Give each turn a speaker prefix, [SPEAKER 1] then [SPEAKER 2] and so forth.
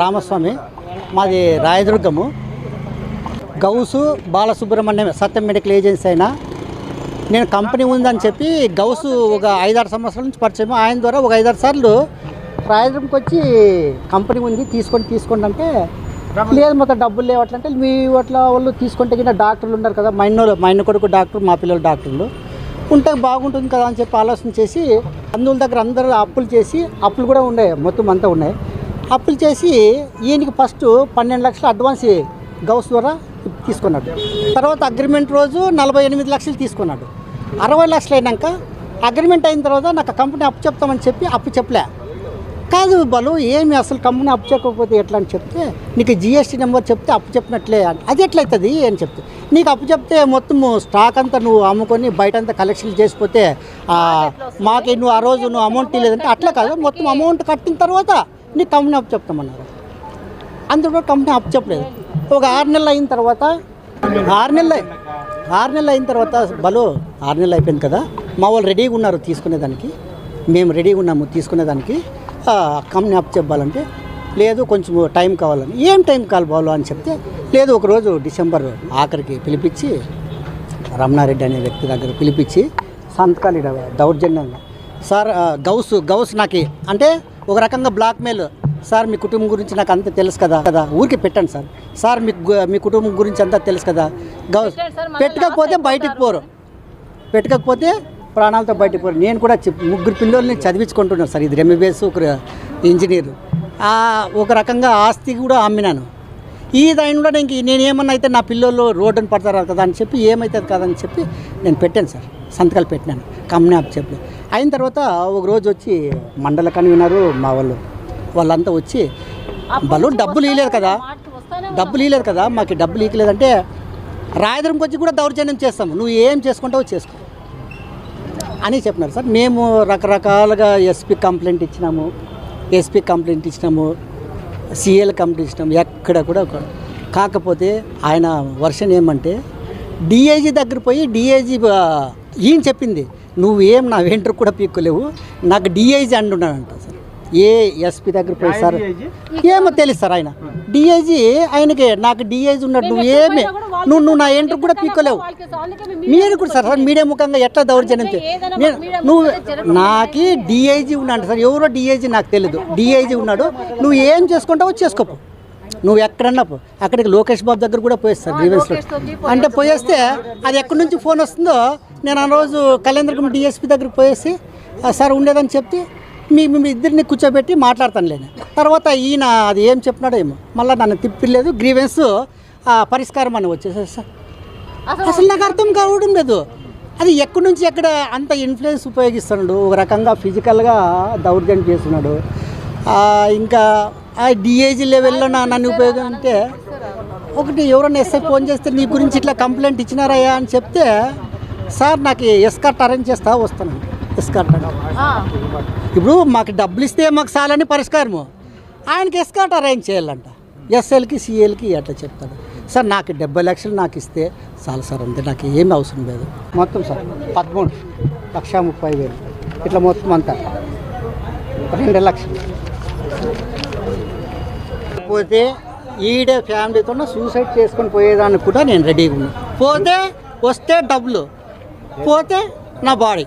[SPEAKER 1] రామస్వామి మాది Rayadurgam. Ghouse Balasubrahmanyam Satyam medical agency అయినా. నేను కంపెనీ ఉందని చెప్పి గౌసు ఒక ఐదారు సంవత్సరాల నుంచి పరిచయం ఆయన ద్వారా ఒక ఐదారు సార్లు రాయదుర్గంకి వచ్చి కంపెనీ ఉంది తీసుకొని తీసుకోండి అంటే లేదు మొత్తం డబ్బులు లేవట్లంటే మీ అట్లా వాళ్ళు తీసుకుంటే కింద డాక్టర్లు ఉన్నారు కదా మా ఇన్నోళ్ళు మా ఇన్న కొడుకు డాక్టర్ మా పిల్లలు డాక్టర్లు. ఉంటే బాగుంటుంది కదా అని చెప్పి ఆలోచన చేసి అందుల దగ్గర అందరూ అప్పులు చేసి అప్పులు కూడా ఉన్నాయి మొత్తం అంతా ఉన్నాయి. అప్పులు చేసి ఈయనకి ఫస్ట్ పన్నెండు లక్షలు అడ్వాన్స్ గౌస్ ద్వారా తీసుకున్నాడు. తర్వాత అగ్రిమెంట్ రోజు నలభై ఎనిమిది లక్షలు తీసుకున్నాడు. అరవై లక్షలు అయినాక అగ్రిమెంట్ అయిన తర్వాత నాకు ఆ కంపెనీ అప్పు చెప్తామని చెప్పి అప్పు చెప్పలే. కాదు బలు ఏమి అసలు కంపెనీ అప్పు చెప్పకపోతే ఎట్లా అని చెప్తే నీకు జిఎస్టీ నెంబర్ చెప్తే అప్పు చెప్పినట్లే అని. అది ఎట్లయితుంది అని చెప్తే నీకు అప్పు చెప్తే మొత్తం స్టాక్ అంతా నువ్వు అమ్ముకొని బయట అంతా కలెక్షన్ చేసిపోతే మాకు నువ్వు ఆ రోజు నువ్వు అమౌంట్ ఇవ్వలేదంటే అట్లా కాదు మొత్తం అమౌంట్ కట్టిన తర్వాత నీ కంపెనీ అప్ చెప్తామన్నారు అందులో కంపెనీ అప్ చెప్పలేదు ఒక ఆరు నెలలు అయిన తర్వాత ఆరు నెలలు ఆరు నెలలు అయిన తర్వాత బలో ఆరు నెలలు అయిపోయింది కదా మా వాళ్ళు రెడీగా ఉన్నారు తీసుకునేదానికి. మేము రెడీగా ఉన్నాము తీసుకునేదానికి. కంపెనీ అప్ చెప్పాలంటే లేదు కొంచెం టైం కావాలని. ఏం టైం కావాలి బాలు అని చెప్తే లేదు ఒకరోజు డిసెంబర్ ఆఖరికి పిలిపించి రమణారెడ్డి అనే వ్యక్తి దగ్గర పిలిపించి సంతకాలు దౌర్జన్యంగా. సార్ గౌస్ గౌస్ నాకు అంటే ఒక రకంగా బ్లాక్మెయిల్ సార్ మీ కుటుంబం గురించి నాకు అంతా తెలుసు కదా. కదా. ఊరికి పెట్టండి సార్. సార్ మీకు గు- మీ కుటుంబం గురించి అంతా తెలుసు కదా. గౌస్ పెట్టకపోతే బయటికి పోరు. పెట్టకపోతే ప్రాణాలతో బయటికి పోరు. నేను కూడా ముగ్గురు పిల్లల్ని చదివించుకుంటున్నాను సార్. ఇది ఎంబీబీఎస్ ఒక ఇంజనీర్. ఆ, ఒక రకంగా ఆస్తి కూడా అమ్మినాను. ఈ దాని కూడా నేను నేను ఏమన్నా అయితే నా పిల్లలు రోడ్డుని పడతారు కదా అని చెప్పి ఏమవుతుంది కదా అని చెప్పి నేను పెట్టాను సార్. సంతకాలు పెట్టినాను. కంపెనీ యాప్ చెప్పి. అయిన తర్వాత ఒక రోజు వచ్చి మండల కన్వీనరు మా వాళ్ళు వాళ్ళంతా వచ్చి వాళ్ళు డబ్బులు ఇవ్వలేదు కదా డబ్బులు ఇవ్వలేదు కదా మాకు డబ్బులు ఇవ్వలేదంటే రాయదుర్గంకి వచ్చి కూడా దౌర్జన్యం చేస్తాము నువ్వు ఏం చేసుకుంటావో చేసుకో. అని చెప్పినారు సార్. మేము రకరకాలుగా ఎస్పీ కంప్లైంట్ ఇచ్చినాము ఎస్పీ కంప్లైంట్ ఇచ్చినాము సిఎల్ కంప్లైంట్ ఇచ్చినాము ఎక్కడ కూడా కాకపోతే ఆయన వర్షన్ ఏమంటే డిఐజీ దగ్గర పోయి డిఐజీ ఈయన చెప్పింది నువ్వు ఏం నా వెంట్రు కూడా పీక్కోలేవు. నాకు డిఐజీ అంటున్నాడంట సార్. ఏ ఎస్పీ దగ్గర పోయి సార్. ఏమో తెలుసు సార్ ఆయన. డిఐజీ ఆయనకి నాకు డిఐజీ ఉన్నాడు నువ్వు ఏమి నువ్వు నువ్వు నా ఎంట్రు కూడా పీక్కోలేవు. మీరు కూడా సార్ మీడియా ముఖంగా ఎట్లా దౌర్జన్యం నేను నువ్వు నాకి డిఐజీ ఉన్నాడు సార్. ఎవరో డిఐజీ నాకు తెలియదు డిఐజీ ఉన్నాడు. నువ్వు ఏం చేసుకుంటావో చేసుకోపు. నువ్వు ఎక్కడన్నా పో. అక్కడికి లోకేష్ బాబు దగ్గర కూడా పోయేస్తారు గ్రీవెన్స్లో అంటే పోయేస్తే అది ఎక్కడి నుంచి ఫోన్ వస్తుందో నేను ఆ రోజు కళ్యాణదుర్గం డిఎస్పీ దగ్గరికి పోయేసి "ఆ, సార్ ఉండేదని చెప్తే మీ మీ ఇద్దరిని కూర్చోబెట్టి మాట్లాడతాను లేని తర్వాత ఈయన అది ఏం చెప్పినాడో ఏమో మళ్ళీ నన్ను తిప్పిలేదు గ్రీవెన్స్ పరిష్కారం అని వచ్చేసారు సార్. అసలు నాకు అర్థం కావడం లేదు. అది ఎక్కడి నుంచి ఎక్కడ అంత ఇన్ఫ్లుయెన్స్ ఉపయోగిస్తున్నాడు ఒక రకంగా ఫిజికల్గా దౌర్జన్యం చేస్తున్నాడు. ఇంకా ఆ డిఏజీ లెవెల్లో నా నన్ను ఉపయోగం అంటే ఒకటి ఎవరైనా ఎస్ఐ ఫోన్ చేస్తే నీ గురించి ఇట్లా కంప్లైంట్ ఇచ్చినారయ్యా అని చెప్తే సార్ నాకు ఎస్కార్ట్ అరేంజ్ చేస్తా వస్తాను ఎస్కార్ట్ ఇప్పుడు మాకు డబ్బులు ఇస్తే మాకు చాలని పరిష్కారము. ఆయనకి ఎస్కాట్ అరేంజ్ చేయాలంట. ఎస్ఎల్కి సిఎల్కి అట్లా చెప్తాడు. సార్ నాకు డెబ్బై లక్షలు నాకు ఇస్తే చాలు సార్ అంతే. నాకు ఏమి అవసరం లేదు. మొత్తం సార్ పదమూడు లక్ష ముప్పై వేలు. ఇట్లా మొత్తం అంతా. రెండు లక్షలు. పోతే ఈడే ఫ్యామిలీతో సూసైడ్ చేసుకొని పోయేదానికి కూడా నేను రెడీగా ఉన్నాను పోతే వస్తే డబ్బులు. పోతే నా బాడీ